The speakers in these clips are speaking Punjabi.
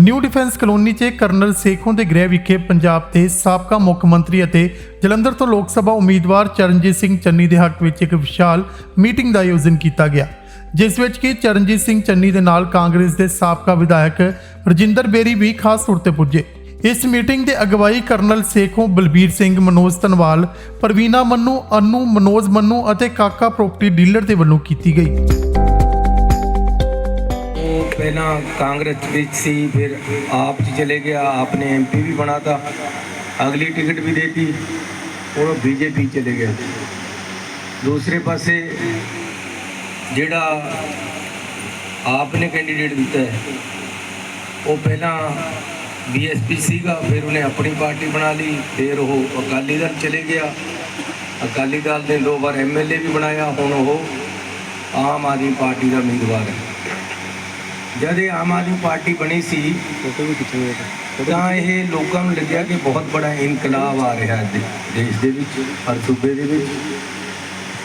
ਨਿਊ ਡਿਫੈਂਸ ਕਲੋਨੀ 'ਚ ਕਰਨਲ ਸੇਖੋਂ ਦੇ ਗ੍ਰਹਿ ਵਿਖੇ ਪੰਜਾਬ ਦੇ ਸਾਬਕਾ ਮੁੱਖ ਮੰਤਰੀ ਅਤੇ ਜਲੰਧਰ ਤੋਂ ਲੋਕ ਸਭਾ ਉਮੀਦਵਾਰ ਚਰਨਜੀਤ ਸਿੰਘ ਚੰਨੀ ਦੇ ਹੱਕ ਵਿੱਚ ਇੱਕ ਵਿਸ਼ਾਲ ਮੀਟਿੰਗ ਦਾ ਆਯੋਜਨ ਕੀਤਾ ਗਿਆ, ਜਿਸ ਵਿੱਚ ਕਿ ਚਰਨਜੀਤ ਸਿੰਘ ਚੰਨੀ ਦੇ ਨਾਲ ਕਾਂਗਰਸ ਦੇ ਸਾਬਕਾ ਵਿਧਾਇਕ ਰਜਿੰਦਰ ਬੇਰੀ ਵੀ ਖਾਸ ਤੌਰ ਤੇ ਪੁੱਜੇ। ਇਸ ਮੀਟਿੰਗ ਦੇ ਅਗਵਾਈ ਕਰਨਲ ਸੇਖੋਂ ਬਲਬੀਰ ਸਿੰਘ, ਮਨੋਜ ਧਨਵਾਲ, ਪ੍ਰਵੀਨਾ ਮੰਨੂ, ਅਨੂ, ਮਨੋਜ ਮੰਨੂ ਅਤੇ ਕਾਕਾ ਪ੍ਰੋਪਰਟੀ ਡੀਲਰ ਦੇ ਵੱਲੋਂ ਕੀਤੀ ਗਈ। ਪਹਿਲਾਂ ਕਾਂਗਰਸ ਵਿੱਚ ਸੀ, ਫਿਰ ਆਪ ਜੀ ਚਲੇ ਗਿਆ, ਆਪਨੇ ਐਮਪੀ ਵੀ ਬਣਾਤਾ, ਅਗਲੀ ਟਿਕਟ ਵੀ ਦੇਤੀ, ਉਹ ਬੀਜੇਪੀ ਚਲੇ ਗਿਆ ਦੂਸਰੇ ਪਾਸੇ ਜਿਹੜਾ ਆਪਨੇ ਕੈਂਡੀਡੇਟ ਦਿੱਤਾ ਹੈ, ਉਹ ਪਹਿਲਾਂ ਬੀਐਸਪੀ ਸੀਗਾ, ਫਿਰ ਉਹਨੇ ਆਪਣੀ ਪਾਰਟੀ ਬਣਾ ਲਈ, ਫਿਰ ਉਹ ਅਕਾਲੀ ਦਲ ਚਲੇ ਗਿਆ। ਅਕਾਲੀ ਦਲ ਦੇ ਦੋ ਵਾਰ ਐਮਐਲਏ ਵੀ ਬਣਾਇਆ, ਹੁਣ ਉਹ ਆਮ ਆਦਮੀ ਪਾਰਟੀ ਦਾ ਉਮੀਦਵਾਰ ਹੈ। ਜਦ ਇਹ ਆਮ ਆਦਮੀ ਪਾਰਟੀ ਬਣੀ ਸੀ ਤਾਂ ਇਹ ਲੋਕਾਂ ਨੂੰ ਲੱਗਿਆ ਕਿ ਬਹੁਤ ਬੜਾ ਇਨਕਲਾਬ ਆ ਰਿਹਾ ਹੈ ਦੇ- ਦੇਸ਼ ਦੇ ਵਿੱਚ ਹਰ ਸੂਬੇ ਦੇ ਵਿੱਚ।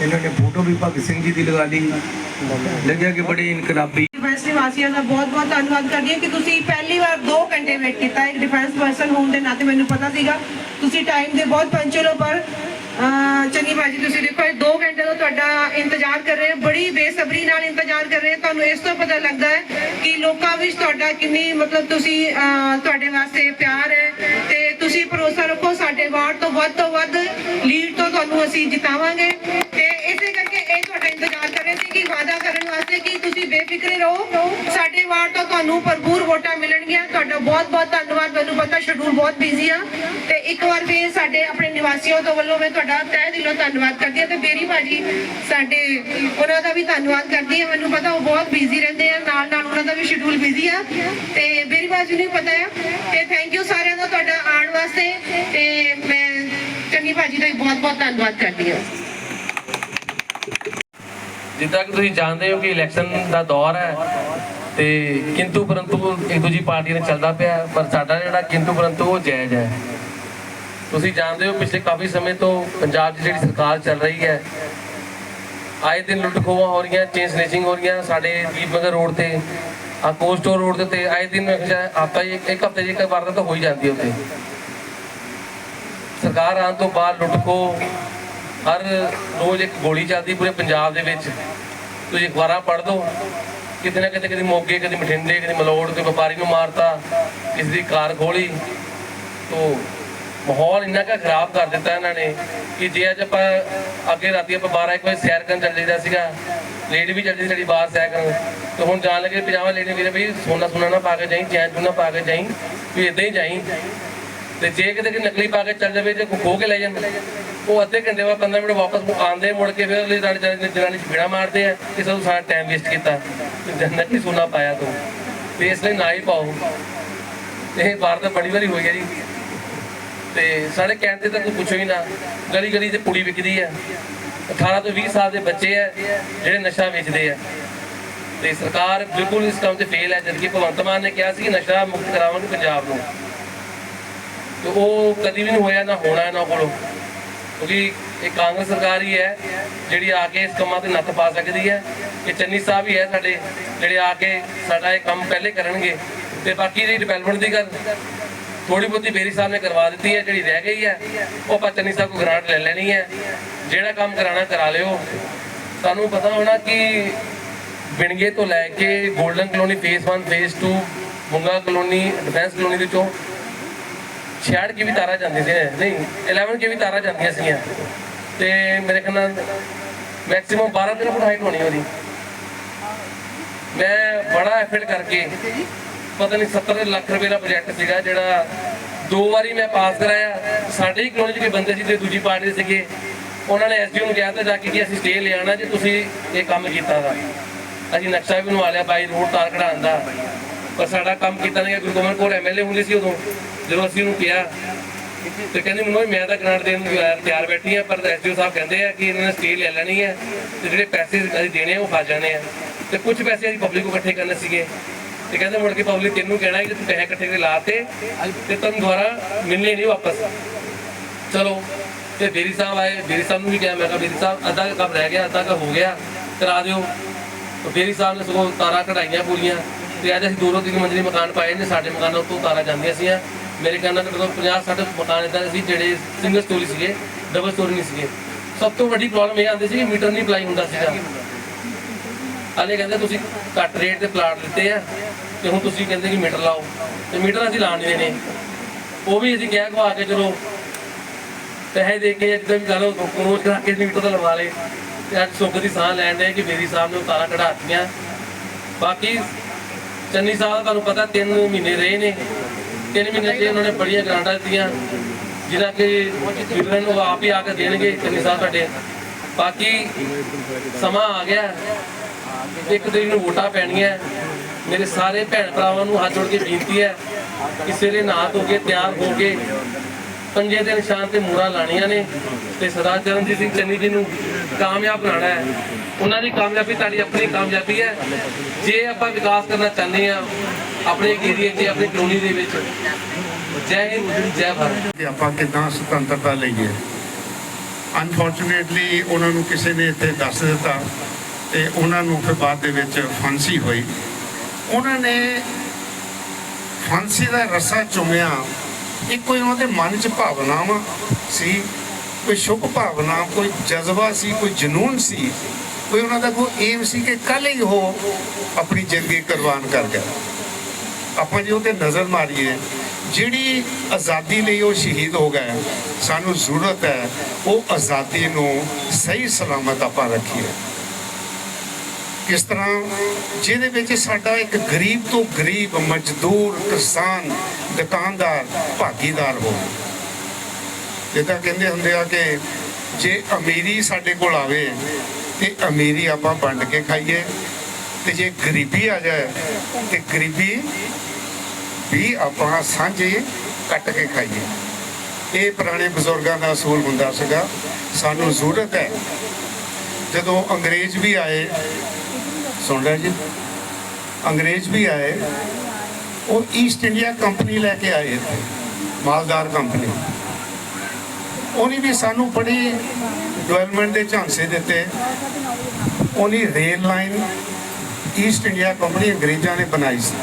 ਇਹਨਾਂ ਨੇ ਫੋਟੋ ਵੀ ਭਗਤ ਸਿੰਘ ਜੀ ਦੀ ਲਗਾ ਲਈ। ਲੱਗਿਆ ਕਿ ਬੜੇ ਇਨਕਲਾਬੀ। ਡਿਫੈਂਸ ਨਿਵਾਸੀਆਂ ਦਾ ਬਹੁਤ-ਬਹੁਤ ਧੰਨਵਾਦ ਕਰਦੀ ਹਾਂ ਕਿ ਤੁਸੀਂ ਪਹਿਲੀ ਵਾਰ 2 ਘੰਟੇ ਵੇਟ ਕੀਤਾ। ਇੱਕ ਡਿਫੈਂਸ ਪਰਸਨ ਹੋਣ ਦੇ ਨਾਤੇ ਮੈਨੂੰ ਪਤਾ ਸੀਗਾ। ਤੁਸੀਂ ਟਾਈਮ ਦੇ ਬਹੁਤ ਪੰਚੁਅਲ ਹੋ ਪਰ ਚੰਨੀ ਬਾਜੀ ਤੁਸੀਂ ਦੇਖੋ ਇਹ 2 ਘੰਟੇ ਤੋਂ ਤੁਹਾਡਾ ਇੰਤਜ਼ਾਰ ਕਰ ਰਹੇ ਹਾਂ ਇੰਤਜ਼ਾਰ ਕਰ ਰਹੇ ਹਾਂ। ਤੁਹਾਨੂੰ ਇਸ ਤੋਂ ਪਤਾ ਲੱਗਦਾ ਹੈ ਕਿ ਲੋਕਾਂ ਵਿੱਚ ਤੁਹਾਡਾ ਕਿੰਨੀ ਮਤਲਬ ਤੁਸੀਂ ਅਹ, ਤੁਹਾਡੇ ਵਾਸਤੇ ਪਿਆਰ ਹੈ ਤੇ ਤੁਸੀਂ ਭਰੋਸਾ ਰੱਖੋ ਸਾਡੇ ਵਾਰਡ ਤੋਂ ਵੱਧ ਤੋਂ ਵੱਧ ਲੀਡ ਤੋਂ ਤੁਹਾਨੂੰ ਅਸੀਂ ਜਿਤਾਵਾਂਗੇ ਤੇ ਇਹ ਤੁਹਾਡਾ ਇੰਤਜ਼ਾਰ ਕਰ ਰਹੇ ਸੀ ਕਿ ਵਾਅਦਾ ਕਰਨ ਵਾਸਤੇ ਕਿ ਤੁਸੀਂ ਬੇਫਿਕਰੇ ਰਹੋ। ਸਾਡੇ ਵਾਰ ਤੋਂ ਤੁਹਾਨੂੰ ਭਰਪੂਰ ਵੋਟਾਂ ਮਿਲਣਗੀਆਂ। ਤੁਹਾਡਾ ਬਹੁਤ ਬਹੁਤ ਧੰਨਵਾਦ। ਮੈਨੂੰ ਪਤਾ ਸ਼ਡਿਊਲ ਬਹੁਤ ਬਿਜ਼ੀ ਆ। ਤੇ ਇੱਕ ਵਾਰ ਫੇਰ ਸਾਡੇ ਆਪਣੇ ਨਿਵਾਸੀਆਂ ਤੋਂ ਵੱਲੋਂ ਮੈਂ ਤੁਹਾਡਾ ਤਹਿ ਦਿਲੋਂ ਧੰਨਵਾਦ ਕਰਦੀ ਹਾਂ ਤੇ ਬੇਰੀ ਭਾਜੀ ਸਾਡੇ, ਉਹਨਾਂ ਦਾ ਵੀ ਧੰਨਵਾਦ ਕਰਦੀ ਹਾਂ। ਮੈਨੂੰ ਪਤਾ ਉਹ ਬਹੁਤ ਬਿਜ਼ੀ ਰਹਿੰਦੇ ਆ। ਨਾਲ ਨਾਲ ਉਹਨਾਂ ਦਾ ਵੀ ਸ਼ਡਿਊਲ ਬਿਜ਼ੀ ਆ। ਤੇ ਬੇਰੀ ਭਾਜੀ ਨੂੰ ਪਤਾ ਆ। ਤੇ ਥੈਂਕ ਯੂ ਸਾਰਿਆਂ ਦਾ ਤੁਹਾਡਾ ਆਉਣ ਵਾਸਤੇ। ਤੇ ਮੈਂ ਚੰਨੀ ਭਾਜੀ ਦਾ ਵੀ ਬਹੁਤ ਬਹੁਤ ਧੰਨਵਾਦ ਕਰਦੀ ਹਾਂ। ਜਿੱਦਾਂ ਕਿ ਤੁਸੀਂ ਜਾਣਦੇ ਹੋ ਕਿ ਇਲੈਕਸ਼ਨ ਦਾ ਦੌਰ ਹੈ ਤੇ ਕਿੰਤੂ ਪਰੰਤੂ ਇੱਕ ਦੂਜੀ ਪਾਰਟੀ ਨੇ ਚੱਲਦਾ ਪਿਆ ਪਰ ਸਾਡਾ ਜਿਹੜਾ ਕਿੰਤੂ ਪਰੰਤੂ ਉਹ ਜਾਇਜ਼ ਹੈ। ਤੁਸੀਂ ਜਾਣਦੇ ਹੋ ਪਿਛਲੇ ਕਾਫੀ ਸਮੇਂ ਤੋਂ ਪੰਜਾਬ 'ਚ ਜਿਹੜੀ ਸਰਕਾਰ ਚੱਲ ਰਹੀ ਹੈ, ਆਏ ਦਿਨ ਲੁੱਟ ਖੋਹਾਂ ਹੋ ਰਹੀਆਂ ਚੇਨ ਸਨੇਚਿੰਗ ਹੋ ਰਹੀਆਂ ਸਾਡੇ ਦੀਪਨਗਰ ਰੋਡ ਤੇ ਆ ਕੋਸਟੋ ਰੋਡ ਦੇ ਆਏ ਦਿਨ ਹਫਤਾ ਇੱਕ ਇੱਕ ਹਫ਼ਤੇ ਦੀ ਇੱਕ ਵਾਰ ਤਾਂ ਹੋ ਹੀ ਜਾਂਦੀ ਹੈ ਉੱਥੇ। ਸਰਕਾਰ ਆਉਣ ਤੋਂ ਬਾਅਦ ਲੁੱਟ ਖੋਹ ਹਰ ਰੋਜ਼ ਇੱਕ ਗੋਲੀ ਚੱਲਦੀ ਪੂਰੇ ਪੰਜਾਬ ਦੇ ਵਿੱਚ। ਤੁਸੀਂ ਅਖਬਾਰਾਂ ਪੜ੍ਹ ਦੋ, ਕਿਤੇ ਨਾ ਕਿਤੇ ਕਦੀ ਮੋਗੇ, ਕਦੀ ਮਠਿੰਡੇ ਕਦੀ ਮਲੋੜ ਤੇ ਵਪਾਰੀ ਨੂੰ ਮਾਰਤਾ, ਕਿਸੇ ਦੀ ਕਾਰ ਖੋਲੀ, ਤੋ ਮਾਹੌਲ ਇੰਨਾ ਕੁ ਖਰਾਬ ਕਰ ਦਿੱਤਾ ਇਹਨਾਂ ਨੇ ਕਿ ਜੇ ਅੱਜ ਆਪਾਂ ਅੱਗੇ ਰਾਤੀ ਆਪਾਂ 12 ਇੱਕ ਵਜੇ ਸੈਰ ਕਰਨ ਚੱਲ ਜਾਈਦਾ ਸੀਗਾ ਲੇਡੀ ਵੀ ਚੱਲਦੀ ਸਾਡੀ ਬਾਹਰ ਸੈਰ ਕਰਨ, ਤੇ ਹੁਣ ਜਾਣ ਲੱਗੇ ਪਜਾਮਾ ਲੇਡੀ ਵੀ ਵੀ ਸੋਨਾ ਸੁਨਾ ਨਾ ਪਾ ਕੇ ਜਾਈ ਚੈਨ ਚੂਨਾ ਪਾ ਕੇ ਜਾਈ, ਵੀ ਇਦਾਂ ਹੀ ਜਾਈ। ਤੇ ਜੇ ਕਿਤੇ ਕਿ ਨਕਲੀ ਪਾ ਕੇ ਚੱਲ ਜਾਵੇ ਜੇ ਕੋਈ ਖੋ ਕੇ ਲੈ ਜਾਂਦੇ। ਉਹ ਅੱਧੇ ਘੰਟੇ ਬਾਅਦ 15 ਮਿੰਟ ਵਾਪਸ ਆਉਂਦੇ, ਮੁੜ ਕੇ ਫਿਰ ਅਗਲੀ ਜਨਾਨੀ ਜਨਾਨੀ ਚ ਮਾਰਦੇ ਆ ਕਿ ਸਾਨੂੰ ਸਾਰਾ ਟਾਈਮ ਵੇਸਟ ਕੀਤਾ। ਤੇ ਨਕਲੀ ਸੋਨਾ ਪਾਇਆ ਤੂੰ? ਤੇ ਇਸ ਲਈ ਨਾ ਹੀ ਪਾਓ। ਇਹ ਵਾਰ ਤਾਂ ਬੜੀ ਵਾਰੀ ਹੋਈ ਹੈ ਜੀ। ਤੇ ਸਾਡੇ ਕਹਿਣ ਤੇ ਤਾਂ ਕੋਈ ਪੁੱਛੋ ਹੀ ਨਾ। ਗਲੀ ਗਲੀ ਤੇ ਪੁੜੀ ਵਿਕਦੀ ਹੈ। 18 ਤੋਂ 20 ਸਾਲ ਦੇ ਬੱਚੇ ਆ ਜਿਹੜੇ ਨਸ਼ਾ ਵੇਚਦੇ ਆ ਤੇ ਸਰਕਾਰ ਬਿਲਕੁਲ ਇਸ ਕੰਮ ਤੇ ਫੇਲ ਹੈ। ਜਦਕਿ ਭਗਵੰਤ ਮਾਨ ਨੇ ਕਿਹਾ ਸੀ ਕਿ ਨਸ਼ਾ ਮੁਕਤ ਕਰਾਵਾਂਗੇ ਪੰਜਾਬ ਨੂੰ। ਤੇ ਉਹ ਕਦੀ ਵੀ ਨਹੀਂ ਹੋਇਆ, ਨਾ ਹੋਣਾ ਇਹਨਾਂ ਕੋਲੋਂ ਕਿਉਂਕਿ ਇਹ ਕਾਂਗਰਸ ਸਰਕਾਰ ਹੀ ਹੈ, ਜਿਹੜੀ ਆ ਕੇ ਇਸ ਕੰਮਾਂ ਤੇ ਨੱਥ ਪਾ ਸਕਦੀ ਹੈ। ਇਹ ਚੰਨੀ ਸਾਹਿਬ ਹੀ ਹੈ ਸਾਡੇ, ਜਿਹੜੇ ਆ ਕੇ ਸਾਡਾ ਇਹ ਕੰਮ ਪਹਿਲੇ ਕਰਨਗੇ। ਤੇ ਬਾਕੀ ਦੀ ਡਿਵੈਲਪਮੈਂਟ ਦੀ ਗੱਲ ਥੋੜੀ ਬਹੁਤੀ ਬੇਰੀ ਸਾਹਿਬ ਨੇ ਕਰਵਾ ਦਿੱਤੀ ਹੈ, ਜਿਹੜੀ ਰਹਿ ਗਈ ਹੈ, ਉਹ ਆਪਾਂ ਚੰਨੀ ਸਾਹਿਬ ਕੋ ਗ੍ਰਾਂਟ ਲੈ ਲੈਣੀ ਹੈ। ਜਿਹੜਾ ਕੰਮ ਕਰਾਣਾ ਕਰਾ ਲਿਓ। ਸਾਨੂੰ ਪਤਾ ਹੋਣਾ ਕਿ ਬਿਣਗੇ ਤੋਂ ਲੈ ਕੇ Golden Colony phase 1 phase 2 Munga colony defence colony ਦੇ ਚੋਂ 66 ਕੀ ਵੀ ਤਾਰਾ ਜਾਂਦੀ ਸੀ ਨਹੀਂ 11 ਕੀ ਵੀ ਤਾਰਾ ਜਾਂਦੀਆਂ ਸੀਗੀਆਂ। ਤੇ ਮੇਰੇ ਖਿਆਲ ਨਾਲ ਮੈਕਸਿਮਮ 12 13 ਫੁੱਟ ਹਾਈਟ ਹੋਣੀ ਉਹਦੀ। ਮੈਂ ਬੜਾ ਐਫਰਟ ਕਰਕੇ, ਪਤਾ ਨਹੀਂ 70 ਲੱਖ ਰੁਪਏ ਦਾ ਪ੍ਰੋਜੈਕਟ ਸੀਗਾ ਜਿਹੜਾ ਦੋ ਵਾਰੀ ਮੈਂ ਪਾਸ ਕਰਾਇਆ। ਸਾਡੇ ਹੀ ਕਲੋਨੀ 'ਚ ਬੰਦੇ ਸੀ ਤੇ ਦੂਜੀ ਪਾਰਟੀ ਦੇ ਸੀਗੇ। ਉਹਨਾਂ ਨੇ ਐਸਡੀਓ ਨੂੰ ਕਿਹਾ ਤਾਂ ਜਾ ਕੇ ਕਿ ਅਸੀਂ ਸਟੇ ਲਿਆਣਾ ਜੇ ਤੁਸੀਂ ਇਹ ਕੰਮ ਕੀਤਾ ਦਾ ਅਸੀਂ ਨਕਸ਼ਾ ਵੀ ਬਣਵਾ ਲਿਆ, ਬਾਈ ਰੋਡ ਤਾਰ ਕਢਾਉਣ ਦਾ। ਪਰ ਸਾਡਾ ਕੰਮ ਕੀਤਾ ਨਹੀਂ, ਗੁਰੂ ਗੋਬਿੰਦ ਕੋਲ ਐਮਐਲਏ ਹੁੰਦੇ ਸੀ ਉਦੋਂ, ਜਦੋਂ ਅਸੀਂ ਉਹਨੂੰ ਕਿਹਾ। ਤੇ ਕਹਿੰਦੇ ਮੈਨੂੰ ਮੈਂ ਤਾਂ ਗ੍ਰਾਂਟ ਦੇਣ ਨੂੰ ਤਿਆਰ- ਬੈਠੀ ਆ, ਪਰ ਐਸਡੀਓ ਸਾਹਿਬ ਕਹਿੰਦੇ ਆ ਕਿ ਇਹਨਾਂ ਨੇ ਸਟੇ ਲੈ ਲੈਣੀ ਹੈ ਤੇ ਜਿਹੜੇ ਪੈਸੇ ਅਸੀਂ ਦੇਣੇ ਆ, ਉਹ ਖਾ ਜਾਣੇ ਆ। ਤੇ ਕੁਝ ਪੈਸੇ ਅਸੀਂ ਪਬਲਿਕ ਨੂੰ ਇਕੱਠੇ ਕਰਨੇ ਸੀਗੇ। ਤੇ ਕਹਿੰਦੇ ਮੁੜ ਕੇ ਪਬਲਿਕ ਤੈਨੂੰ ਕਹਿਣਾ ਕਿ ਤੂੰ ਪੈਸੇ ਇਕੱਠੇ ਕਰਕੇ ਲਾਤੇ ਤੇ ਤੁਹਾਨੂੰ ਦੁਬਾਰਾ ਮਿਲਣੇ ਨਹੀਂ ਵਾਪਸ। ਚਲੋ, ਤੇ ਬੇਰੀ ਸਾਹਿਬ ਆਏ ਬੇਰੀ ਸਾਹਿਬ ਨੂੰ ਵੀ ਕਿਹਾ, ਮੈਂ ਕਿਹਾ ਬੇਰੀ ਸਾਹਿਬ, ਅੱਧਾ ਕੰਮ ਰਹਿ ਗਿਆ, ਅੱਧਾ ਕੁ ਹੋ ਗਿਆ, ਕਰਾ ਦਿਓ। ਤੇ ਬੇਰੀ ਸਾਹਿਬ ਨੇ ਸਗੋਂ ਤਾਰਾਂ ਕਢਾਈਆਂ ਪੂਰੀਆਂ। ਤੇ ਅੱਜ ਅਸੀਂ ਦੋ ਦੋ ਤਿੰਨ ਮੰਜ਼ਲੀ ਮਕਾਨ ਪਾਏ ਨੇ, ਸਾਡੇ ਮਕਾਨਾਂ ਉੱਤੋਂ ਤਾਰਾਂ ਜਾਂਦੀਆਂ ਸੀ ਮੇਰੇ ਕਹਿੰਦਾ ਕਿ 50 60 ਮਕਾਨ ਇਦਾਂ ਸੀ ਜਿਹੜੇ ਸਿੰਗਲ ਸਟੋਰੀ ਸੀਗੇ ਡਬਲ ਸਟੋਰੀ ਨਹੀਂ ਸੀਗੇ। ਸਭ ਤੋਂ ਵੱਡੀ ਪ੍ਰੋਬਲਮ ਇਹ ਆਉਂਦੀ ਸੀ ਕਿ ਮੀਟਰ ਨਹੀਂ ਅਪਲਾਈ ਹੁੰਦਾ ਸੀਗਾ। ਹਾਲੇ ਕਹਿੰਦੇ ਤੁਸੀਂ ਘੱਟ ਰੇਟ ਤੇ ਪਲਾਟ ਲਿੱਤੇ ਆ ਤੇ ਹੁਣ ਤੁਸੀਂ ਕਹਿੰਦੇ ਕਿ ਮੀਟਰ ਲਾਓ। ਤੇ ਮੀਟਰ ਅਸੀਂ ਲਾਣ ਨਹੀਂ ਦੇਣੇ। ਉਹ ਵੀ ਅਸੀਂ ਕਹਿ ਖਵਾ ਕੇ ਚਲੋ, ਪੈਸੇ ਦੇ ਕੇ ਇੱਕਦਮ ਵੀ ਗੱਲ ਕੋਰੋਚ ਕਰਾ ਕੇ ਮੀਟਰ ਤਾਂ ਲਵਾ ਲੇ ਤੇ ਅੱਜ ਸੁੱਖ ਦੀ ਸਾਹ ਲੈਣ ਦੇ ਕਿ ਮੇਰੀ ਸਾਹਿਬ ਨੇ ਉਤਾਰਾ ਕਢਾਤੀਆਂ ਬਾਕੀ ਚੰਨੀ ਸਾਹਿਬ, ਤੁਹਾਨੂੰ ਪਤਾ 3 ਮਹੀਨੇ ਰਹੇ ਨੇ। 3 ਮਹੀਨੇ ਤੇ ਉਹਨਾਂ ਨੇ ਬੜੀਆਂ ਗਰਾਂਟਾਂ ਦਿੱਤੀਆਂ, ਜਿਨ੍ਹਾਂ ਕਿ ਵੀਰਾਂ ਨੂੰ ਆਪ ਹੀ ਆ ਕੇ ਦੇਣਗੇ, ਚੰਨੀ ਸਾਹਿਬ ਤੁਹਾਡੇ ਬਾਕੀ ਸਮਾਂ ਆ ਗਿਆ। ਇੱਕ ਤਰੀਕ ਨੂੰ ਵੋਟਾਂ ਪੈਣੀਆਂ ਮੇਰੇ ਸਾਰੇ ਭੈਣ ਭਰਾਵਾਂ ਨੂੰ ਹੱਥ ਜੋੜ ਕੇ ਬੇਨਤੀ ਹੈ ਕਿ ਸਿਰੇ ਨਹਾ ਧੋ ਕੇ, ਤਿਆਰ ਹੋ ਕੇ ਪੰਜੇ ਦੇ ਨਿਸ਼ਾਨ ਤੇ ਮੂਰਾ ਲਾਣੀਆਂ ਨੇ। ਤੇ ਸਰਦਾਰ ਚਰਨਜੀਤ ਸਿੰਘ ਚੰਨੀ ਜੀ ਨੂੰ ਕਾਮਯਾਬ ਬਣਾਉਣਾ ਹੈ। ਉਹਨਾਂ ਦੀ ਕਾਮਯਾਬੀ ਤੁਹਾਡੀ ਆਪਣੀ ਕਾਮਯਾਬੀ ਹੈ। ਜੇ ਆਪਾਂ ਵਿਕਾਸ ਕਰਨਾ ਚਾਹੁੰਦੇ ਆ ਆਪਣੇ ਏਰੀਏ 'ਚ, ਆਪਣੀ ਕਲੋਨੀ ਦੇ ਵਿੱਚ, ਜੈ ਹਿੰਦ, ਜੈ ਭਾਰਤ। ਕਿ ਆਪਾਂ ਕਿੱਦਾਂ ਸੁਤੰਤਰਤਾ ਲਈਏ। ਅਨਫੋਰਚੂਨੇਟਲੀ ਉਹਨਾਂ ਨੂੰ ਕਿਸੇ ਨੇ ਇੱਥੇ ਦੱਸ ਦਿੱਤਾ ਤੇ ਉਹਨਾਂ ਨੂੰ ਫਿਰ ਬਾਅਦ ਦੇ ਵਿੱਚ ਫਾਂਸੀ ਹੋਈ। ਉਹਨਾਂ ਨੇ ਫਾਂਸੀ ਦਾ ਰਸਾ ਚੁੰਮਿਆ। ਇੱਕੋ ਹੀ ਉਹਨਾਂ ਦੇ ਮਨ 'ਚ ਭਾਵਨਾਵਾਂ ਸੀ। ਕੋਈ ਸ਼ੁਭ ਭਾਵਨਾ, ਕੋਈ ਜਜ਼ਬਾ ਸੀ, ਕੋਈ ਜਨੂਨ ਸੀ, ਕੋਈ ਉਹਨਾਂ ਦਾ ਕੋਈ ਏਮ ਸੀ ਕਿ ਕੱਲ ਹੀ ਉਹ ਆਪਣੀ ਜ਼ਿੰਦਗੀ ਕੁਰਬਾਨ ਕਰ ਗਿਆ ਆਪਾਂ ਜੇ ਉਹਤੇ ਨਜ਼ਰ ਮਾਰੀਏ, ਜਿਹੜੀ ਆਜ਼ਾਦੀ ਲਈ ਉਹ ਸ਼ਹੀਦ ਹੋ ਗਏ, ਸਾਨੂੰ ਜ਼ਰੂਰਤ ਹੈ, ਉਹ ਆਜ਼ਾਦੀ ਨੂੰ ਸਹੀ ਸਲਾਮਤ ਆਪਾਂ ਰੱਖੀਏ। ਕਿਸ ਤਰ੍ਹਾਂ ਜਿਹਦੇ ਵਿੱਚ ਸਾਡਾ ਇੱਕ ਗਰੀਬ ਤੋਂ ਗਰੀਬ, ਮਜ਼ਦੂਰ, ਕਿਸਾਨ, ਦੁਕਾਨਦਾਰ, ਭਾਗੀਦਾਰ ਹੋਵੇ। ਜਿੱਦਾਂ ਕਹਿੰਦੇ ਹੁੰਦੇ ਆ ਕਿ ਜੇ ਅਮੀਰੀ ਸਾਡੇ ਕੋਲ ਆਵੇ, ਤੇ ਅਮੀਰੀ ਆਪਾਂ ਵੰਡ ਕੇ ਖਾਈਏ। ਤੇ ਜੇ ਗਰੀਬੀ ਆ ਜਾਏ, ਤੇ ਗਰੀਬੀ ਵੀ ਆਪਾਂ ਸਾਂਝੇ ਕੱਟ ਕੇ ਖਾਈਏ। ਇਹ ਪੁਰਾਣੇ ਬਜ਼ੁਰਗਾਂ ਦਾ ਅਸੂਲ ਹੁੰਦਾ ਸੀਗਾ। ਸਾਨੂੰ ਜ਼ਰੂਰਤ ਹੈ। ਜਦੋਂ ਅੰਗਰੇਜ਼ ਵੀ ਆਏ, ਸੁਣ ਰਹੇ ਜੀ, ਅੰਗਰੇਜ਼ ਵੀ ਆਏ, ਉਹ ਈਸਟ ਇੰਡੀਆ ਕੰਪਨੀ ਲੈ ਕੇ ਆਏ ਇੱਥੇ, ਮਾਲਦਾਰ ਕੰਪਨੀ ਉਹਨੇ ਵੀ ਸਾਨੂੰ ਬੜੀ ਡਿਵੈਲਪਮੈਂਟ ਦੇ ਝਾਂਸੇ ਦਿੱਤੇ। ਉਹਨੇ rail line East India Company ਅੰਗਰੇਜ਼ਾਂ ਨੇ ਬਣਾਈ ਸੀ।